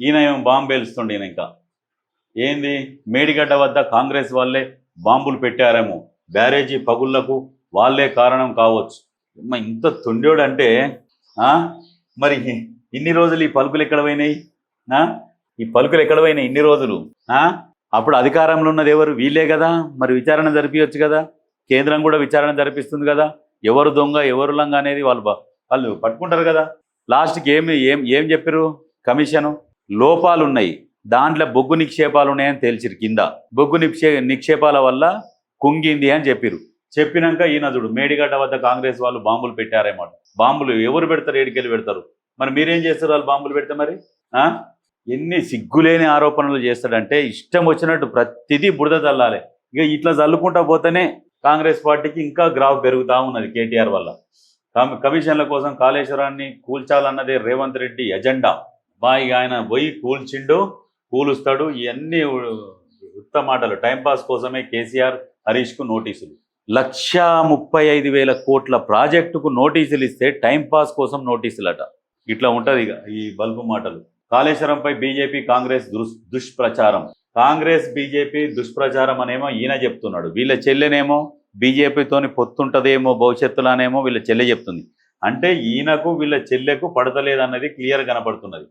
ఈయన ఏమో బాంబు పేలుస్తుండే ఈయన ఇంకా. ఏంది? మేడిగడ్డ వద్ద కాంగ్రెస్ వాళ్ళే బాంబులు పెట్టారేమో. బ్యారేజీ పగుళ్ళకు వాళ్ళే కారణం కావచ్చు. ఇంత తొండోడు అంటే మరి ఇన్ని రోజులు ఈ పలుకులు ఎక్కడ పోయినాయి? ఈ పలుకులు ఎక్కడ పోయినాయి ఇన్ని రోజులు? అప్పుడు అధికారంలో ఉన్నది ఎవరు? వీళ్ళే కదా. మరి విచారణ జరిపించచ్చు కదా. కేంద్రం కూడా విచారణ జరిపిస్తుంది కదా. ఎవరు దొంగ ఎవరు లంగ అనేది వాళ్ళు వాళ్ళు పట్టుకుంటారు కదా. లాస్ట్కి ఏమి ఏం ఏం చెప్పారు కమిషను? లోపాలు ఉన్నాయి దాంట్లో బొగ్గు నిక్షేపాలు ఉన్నాయని తేల్చిరు కింద. బొగ్గు నిక్షే నిక్షేపాల వల్ల కుంగింది అని చెప్పిరు చెప్పినాక ఈయన చూడు మేడిగడ్డ వద్ద కాంగ్రెస్ వాళ్ళు బాంబులు పెట్టారన్నమాట బాంబులు ఎవరు పెడతారు ఏడికెళ్ళి పెడతారు? మరి మీరేం చేస్తారు వాళ్ళు బాంబులు పెడితే మరి? ఆ? ఎన్ని సిగ్గులేని ఆరోపణలు చేస్తాడంటే ఇష్టం వచ్చినట్టు ప్రతిదీ బురద చల్లాలి ఇక ఇట్లా చల్లుకుంటా పోతేనే కాంగ్రెస్ పార్టీకి ఇంకా గ్రాఫ్ పెరుగుతూ ఉన్నది కేటీఆర్ వల్ల. కమిషన్ల కోసం కాళేశ్వరాన్ని కూల్చాలన్నదే రేవంత్ రెడ్డి ఎజెండా. బా ఆయన పోయి కూల్చిండు కూలుస్తాడు. ఇవన్నీ ఉత్త మాటలు. టైంపాస్ కోసమే కేసీఆర్ హరీష్కు నోటీసులు. లక్ష ముప్పై ఐదు వేల కోట్ల ప్రాజెక్టుకు నోటీసులు ఇస్తే టైంపాస్ కోసం నోటీసులట. ఇట్లా ఉంటుంది ఇక ఈ బల్బు మాటలు. కాళేశ్వరంపై బీజేపీ కాంగ్రెస్ దుష్ దుష్ప్రచారం. కాంగ్రెస్ బీజేపీ దుష్ప్రచారం అనేమో ఈయన చెప్తున్నాడు. వీళ్ళ చెల్లెనేమో బీజేపీతోని పొత్తుంటదేమో భవిష్యత్తులోనేమో వీళ్ళ చెల్లె చెప్తుంది. అంటే ఈయనకు వీళ్ళ చెల్లెకు పడతలేదన్నది క్లియర్ కనపడుతున్నది.